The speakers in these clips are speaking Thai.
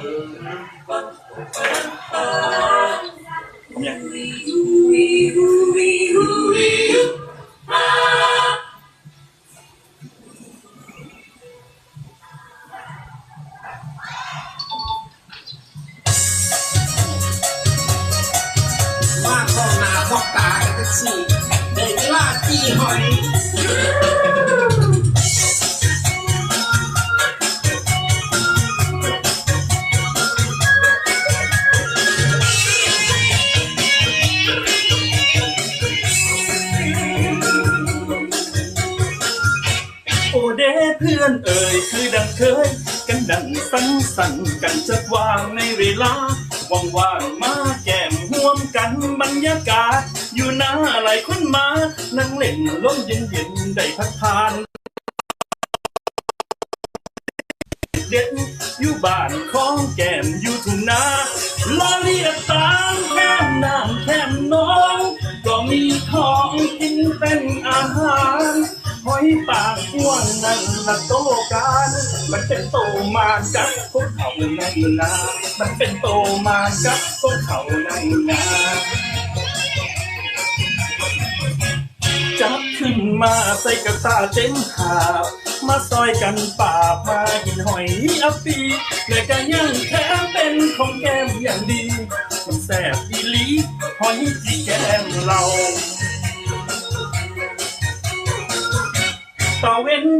ผมยังว่าต้องหนาพอ เพื่อนเอ่ยคือดังเคย กันดังสังสรรค์กันจัดวางในเวลาว่างๆมาแก้มห่วมกันบรรยากาศ อยู่หน้าไหลคนมา นั่งเล่นลมเย็นๆได้พักทานเด็ดอยู่บ้านของแก้มอยู่ทุ่งนาลาเรียกตามแก้มนาง ปากพ่วงนั่นละโตกันมันเป็นโตมาจากพวกเขาในนามันเป็นโตมาจากพวกเขาในนาจับขึ้นมาใส่กระตาเต็มหาบมาซอยกันป่ามากินหอยอัปปีและก็ยังแถมเป็นของแก้มอย่างดีมันแซ่บอีลีหอยที่แก้มเรา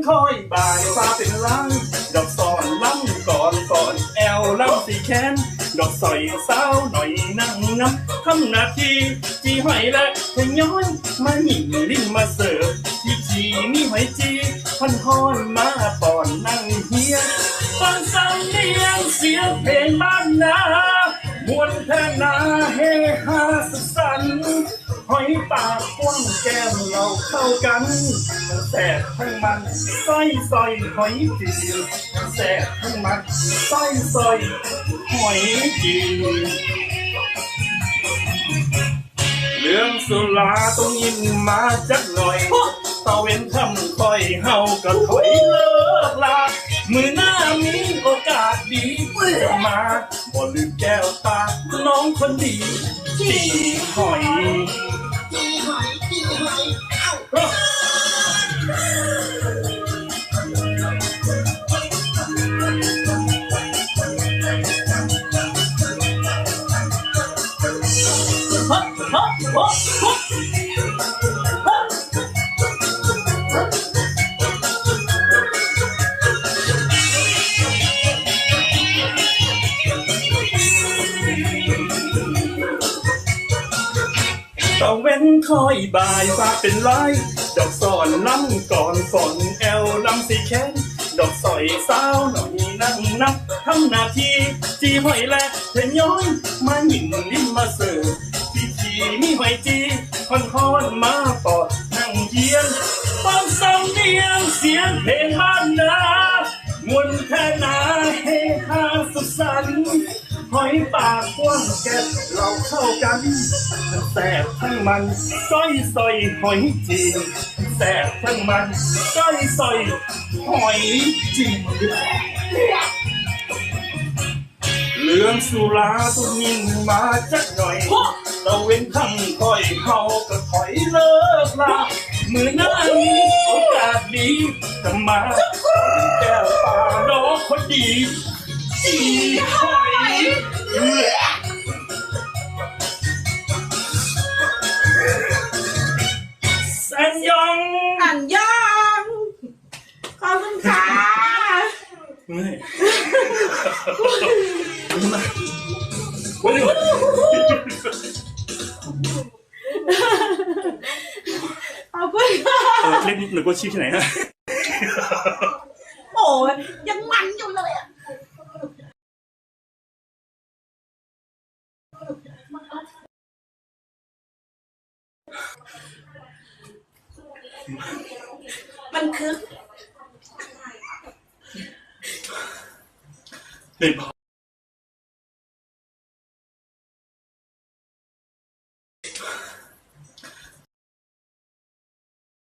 คอยบ่ายฟ้าเป็นลังดอกสอนล่ำก่อนก่อนแอลล่ำสีแค้นดอกสอยสาวหน่อยนั่งน้ำทำนาทีจีหอยและขย้อยมาหิ่งลิ้นมาเสิร์ฟที่จีนีหอยจีพันห้อนมาปอนนั่งเฮียฟังสำเนียงเสียงเพลง มวนแท่นาเฮฮาสุขสันต์หอยปากกว้างแก้มเราเข้ากันแสบทั้งมันสร้อยสร้อยหอยจีแสบทั้งมันสร้อยสร้อยหอยจีเรื่องสุราต้องยินมาจักหน่อยตะเว้นทำคอยเฮาก็ถอยเลิกลามือหน้ามีโอกาสดีเพื่อมาบ่ลืมแก้ว ตาน้อ ตะเว้นคอยบ่ายฟ้าเป็นลายดอกสอนล้ำก่อนฝนแอลลำสีแค้นดอกสอยสาวหน่อยนั่งนับทำหน้าทีจีหอยแลกเทนย้อยมาหยิ่งลิ้นมาเสิร์ฟพี่ทีมีหอยจีคอนคอนมาปอดนั่งเยียนฟังสำเนียงเสียงเพลงบ้านนา หอยปากกว้างแก่เราเข้ากันแสบทั้งมันสร้อยสอยหอยจีแสบทั้งมันสร้อยสอยหอยจีเรื่องสุราตุนินมาจักหน่อยเราเว้นคำคอยเฮาก็ถอยเลิกลามือหน้ามีโอกาสดีจะมาแก้วตาดอกคนดี จีหอยเอื้อแซนยองอันยองขอบคุณค่ะ เฮ้ยมาวันนี้ ขอบคุณค่ะ เออเล่นหรือว่าชีพที่ไหนฮะ โอ้ยยังมันอยู่เลยอะ มันคือเล่พอ